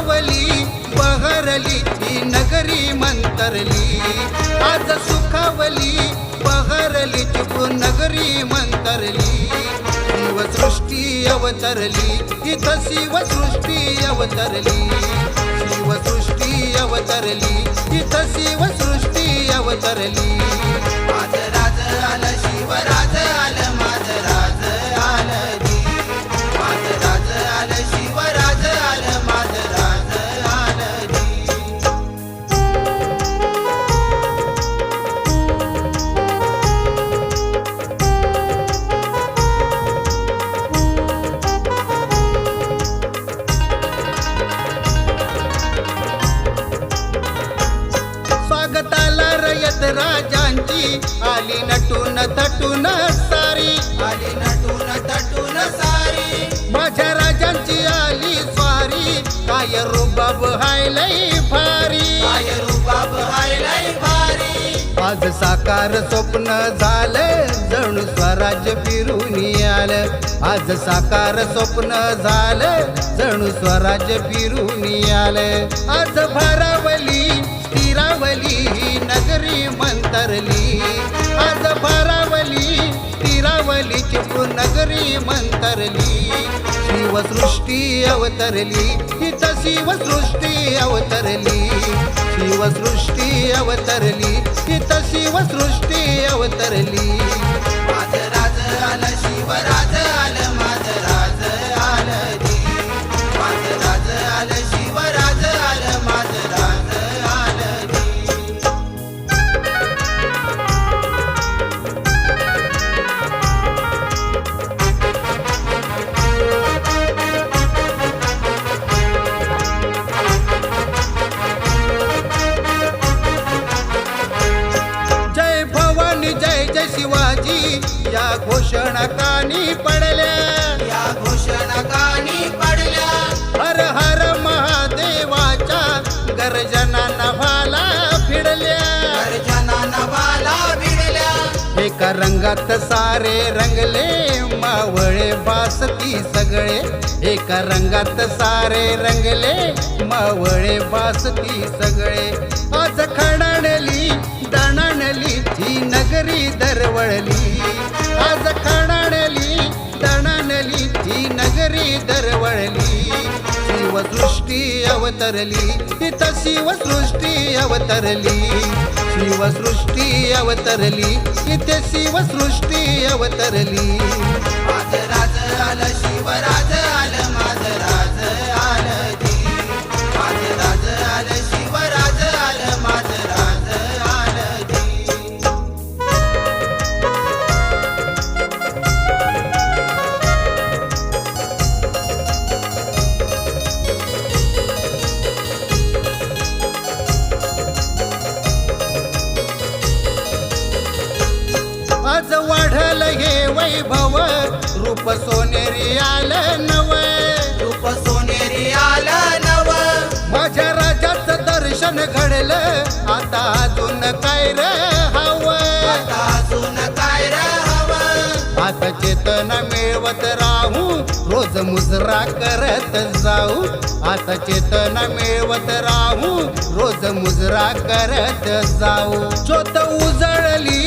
सुखावली बहरली ती नगरी मंतरली. आज सुखावली बहरली चिपळून नगरी मंतरली. शिवसृष्टी अवतरली इथ शिवसृष्टी अवतरली. शिवसृष्टी अवतरली इथ शिवसृष्टी अवतरली. स्वागताला रयत राजांची. आली नटून थटून सारी. आली नटून थटून सारी. माझ्या राजांची आली स्वारी. काय रुबाब हाय लई भारी. काय रुबाब हाय लई भारी. आज साकार स्वप्न झालं जणू स्वराज्य फिरून आलं. आज साकार स्वप्न झालं जणू स्वराज्य फिरून आलं. आज भरावली ही मंतरली. आज भरावली स्थिरावली चिपळूण नगरी मंतरली. शिवसृष्टी अवतरली इथं शिवसृष्टी अवतरली. शिवसृष्टी अवतरली इथं शिवसृष्टी अवतरली. आज राज आला एका रंगात सारे रंगले मावळे बासती सगळे. एका रंगात सारे रंगले मावळे बासती सगळे. आज खणाणली दणाणली ही नगरी दरवळली. आज खणाणली दणाणली ही नगरी दरवळली. शिवसृष्टी अवतरली. इथ शिवसृष्टी अवतरली. शिवसृष्टी अवतरली. इथे शिवसृष्टी अवतरली. माझ राज आलं शिवराज आलं माझ राज आज वाढल हे वैभव. रूप सोनेरी आलं नव. रूप सोनेरी आलं नव. माझ्या राजाचं दर्शन घडलं. आता अजून काय र हवं? अजून काय र हवं? आता चेतना मिळवत राहू. रोज मुजरा करत जाऊ. आता चेतना मिळवत राहू. रोज मुजरा करत जाऊ. ज्योत उजळली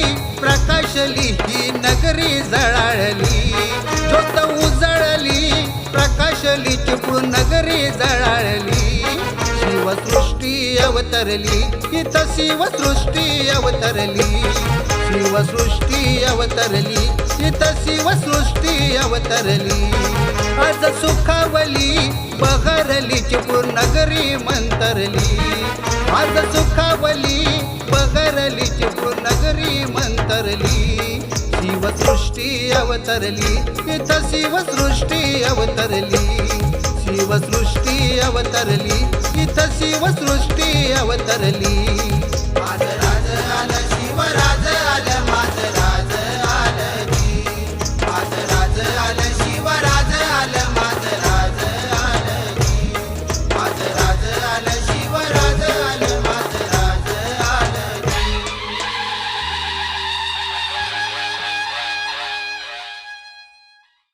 प्रकाशली ही नगरी जळाळली. ज्योत उजळली प्रकाशली चिपळून नगरी जळाळली. शिवसृष्टी अवतरली इथं शिवसृष्टी अवतरली. शिवसृष्टी अवतरली इथं शिवसृष्टी अवतरली. आज सुखावली बहरली चिपूर नगरी मंतरली. आज सुखावली बहरली चिपळूण नगरी मंतरली. शिवसृष्टी अवतरली इथं शिवसृष्टी अवतरली. शिवसृष्टी अवतरली इथं शिवसृष्टी अवतरली.